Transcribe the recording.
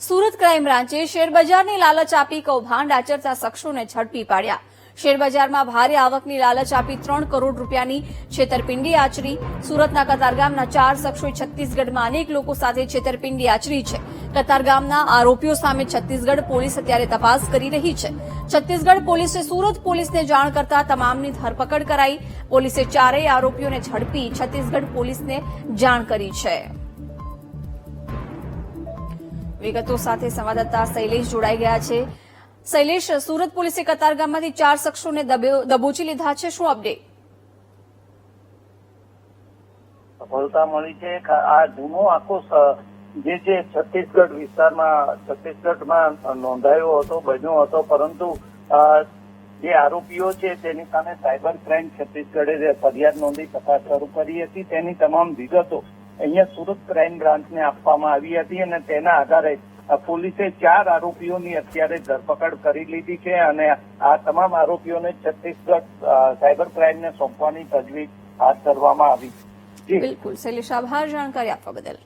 Surat crime બ્રાન્ચે શેરબજારની લાલચ આપી કૌભાંડ આચરતા શખ્સોને ઝડપી પાડ્યા. શેરબજારમાં ભારે આવકની લાલચ આપી ત્રણ કરોડ રૂપિયાની છેતરપિંડી આચરી. સુરતના કતારગામના ચાર શખ્સોએ છત્તીસગઢમાં અનેક લોકો સાથે છેતરપિંડી આચરી છે. કતારગામના આરોપીઓ સામે છત્તીસગઢ પોલીસ અત્યારે તપાસ કરી રહી છે. છત્તીસગઢ પોલીસે સુરત પોલીસને જાણ કરતા તમામની ધરપકડ કરાઈ. પોલીસે ચારેય આરોપીઓને ઝડપી છત્તીસગઢ પોલીસને જાણ કરી છે. વિગતો સાથે સંવાદદાતા શૈલેષ જોડાઈ ગયા છે. શૈલેષ, સુરત પોલીસે કતારગામમાંથી ચાર શખ્સોને દબોચી લીધા છે. શું અપડેટ? સફળતા મળી છે. આ જૂનો આખો જે છે છત્તીસગઢ વિસ્તારમાં, છત્તીસગઢમાં નોંધાયો હતો, બન્યો હતો, પરંતુ જે આરોપીઓ છે તેની સામે સાયબર ક્રાઇમ છત્તીસગઢે જે ફરિયાદ નોંધી તપાસ શરૂ કરી હતી. તેની તમામ વિગતો અહીંયા સુરત ક્રાઇમ બ્રાન્ચને આપવામાં આવી હતી અને તેના આધારે પોલીસે ચાર આરોપીઓની અત્યારે ધરપકડ કરી લીધી છે અને આ તમામ આરોપીઓને છત્તીસગઢ સાયબર ક્રાઇમને સોંપવાની તજવીજ હાથ ધરવામાં આવી બિલકુલ. શૈલેષ, આભાર જાણકારી આપવા બદલ.